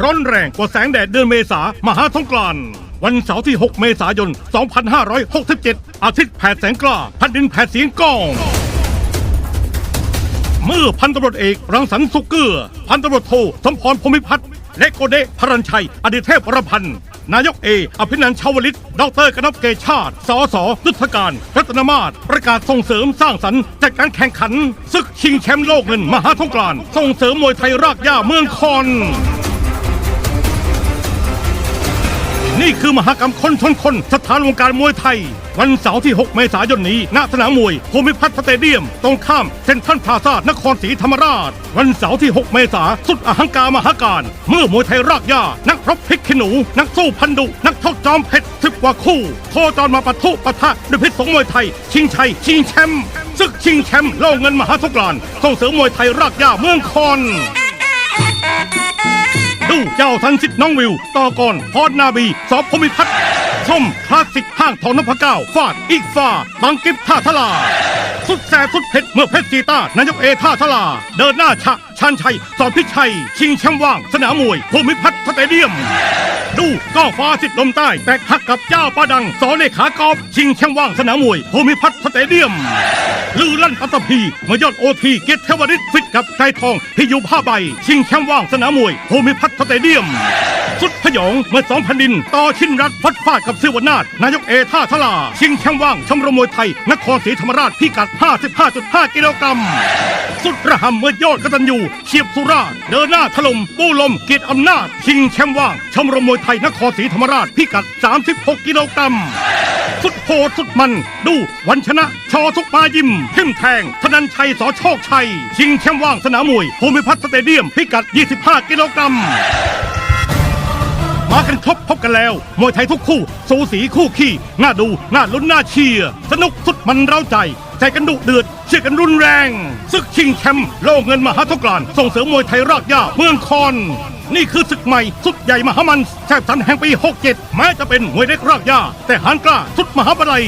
ร้อนแรงกว่าแสงแดดเดือนเมษามหาสงกรานต์วันเสาร์ที่ 6 เมษายน 2567 อาทิตย์แผดแสงกล้าแผ่นดินแผดเสียงก้องเมื่อพันตำรวจเอกรังสรรค์สุกเกื้อพันตำรวจโทสมพรพรหมิพัฒน์และโกเดพรัญชัย อดีตเทพวรพันธ์ นายกเอ อภินันท์ชาวลิตดรกนพเกชาติสสยุทธการ รัตนมาศประกาศส่งเสริมสร้างสรรค์จัดการแข่งขันศึกชิงแชมป์โลกเงินมหาสงกรานต์ส่งเสริมมวยไทยรากหญ้าเมืองคอน นี่คือมหากรรมคนชนคน สถานวงการมวยไทย วันเสาร์ที่ 6 เมษายนนี้ ณ สนามมวยภูมิพัฒน์สเตเดียม ตรงข้ามเซ็นทรัลพลาซานครศรีธรรมราช วันเสาร์ที่ 6 เมษาสุดอหังการมหาการ เมื่อมวยไทยรากหญ้านักรบพลิกขี้หนู นักสู้พันดุ นักทกจอมเพชรสิบกว่าคู่ โคจรมาปะทุปะทะด้วยพิษสงมวยไทย ชิงชัย ชิงแชมป์ศึกชิงแชมป์โลกเงินมหาสงกรานต์ส่งเสริมมวยไทยรากหญ้าเมืองคอน ดูเจ้าทันสิทธิ์น้องวิว ต่อก่อนพอดนาบี สอบพมิพัฒน์ชมคลาสสิกห้างทองนพเก้าฟาดอีกฟาบังกิฟท่าทลา สุดแสบสุดเผ็ดเมื่อเพชรกีตานายกเอท่าทลา เดินหน้าฉะชันชัย สอนพิชัย ชิงแชมป์ว่าง สนามมวยภูมิพัฒน์สเตเดียม ดูก้อฟ้าสิทธิ์ลมใต้ แตกหักกับเจ้าป้าดัง สอนเลขากอบ ชิงแชมป์ว่างสนามมวยภูมิพัฒน์สเตเดียม ลือลั่นอัตตภีมายอดโอทีเกียรติเทวริตฟิตกับไกรทองพิยุผ้าใบ ชิงแชมป์ว่างสนามมวยภูมิพัฒน์สเตเดียม สุดพยองเมื่อสองแผ่นดิน ต่อชินรัฐฟัดฟาดกับซิวนาถนายกเอท่าทลา ชิงแชมป์ว่างชมรมมวยไทย นครศรีธรรมราชพิกัด 55.5 กิโลกรัม สุดระหำเมื่อยอดกตัญญูเฉียบสุราษเดินหน้าถล่มปูลมเกียรติอำนาจ ชิงแชมป์ว่างชมรมมวยไทยนครศรีธรรมราชพิกัด 36 กิโลกรัมสุดโหดสุดมัน ดูวันชนะ ชอทุกมายิมทิมแทง ธนันชัยสอโชคชัย ชิงแชมป์ว่างสนามมวยภูมิพัฒน์สเตเดียมพิกัด 25 กิโลกรัม นครบพบกันแล้ว มวยไทยทุกคู่ สูสีคู่ขี้น่าดูน่าลุ้นน่าเชียร์สนุกสุดมันเร้าใจใจกันดุเดือดเชียร์กันรุนแรงศึกชิงแชมป์โลกเงินมหาสงกรานส่งเสริมมวยไทยรากหญ้าเมืองคอน นี่คือศึกใหม่ สุดใหญ่มหามันแทบสันแห่งปี 67 แม้จะเป็นมวยเล็กรากหญ้าแต่หานกล้าสุดมหาบลัย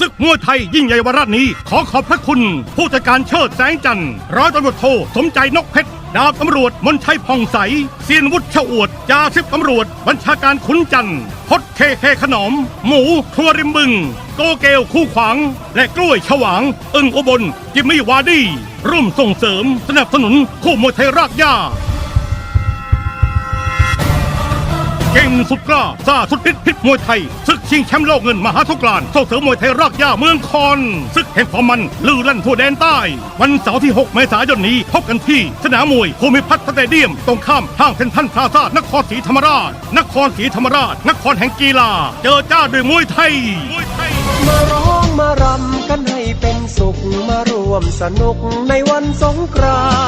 ศึกมวยไทยยิ่งใหญ่วาระนี้ ขอขอบพระคุณ ผู้จัดการเชิดแสงจันทร์ร้อยตำรวจโทสมใจนกเพชร ดาบตำรวจมนชัยผ่องใสเซียนวุฒิเฉาอวดจ่าสิบตำรวจ บัญชาการขุนจันทร์พดเคเคขนอม หมูครัวริมบึง โกเกลคู่ขวาง และกล้วยฉวาง อึ่งอุบลจิมมี่วาดี้ร่วมส่งเสริม สนับสนุนคู่มวยไทยรากหญ้า เก่งสุดกล้าซาสุดฤทธิ์พิษมวยไทยศึกชิงแชมป์โลกเงินมหาสงกรานส่งเสริมมวยไทยรากหญ้าเมืองคอนศึกแห่งความมันลือลั่นทั่วแดนใต้ วันเสาร์ที่ 6 เมษายนนี้พบกันที่ สนามมวยภูมิพัฒน์สเตเดียม ตรงข้ามห้างเซ็นทรัลพลาซ่านครศรีธรรมราช นครศรีธรรมราช นครแห่งกีฬา เจอจ้าด้วยมวยไทยมวยไทย มาร้องมารำกันให้เป็นสุขมารวมสนุกในวันสงกราน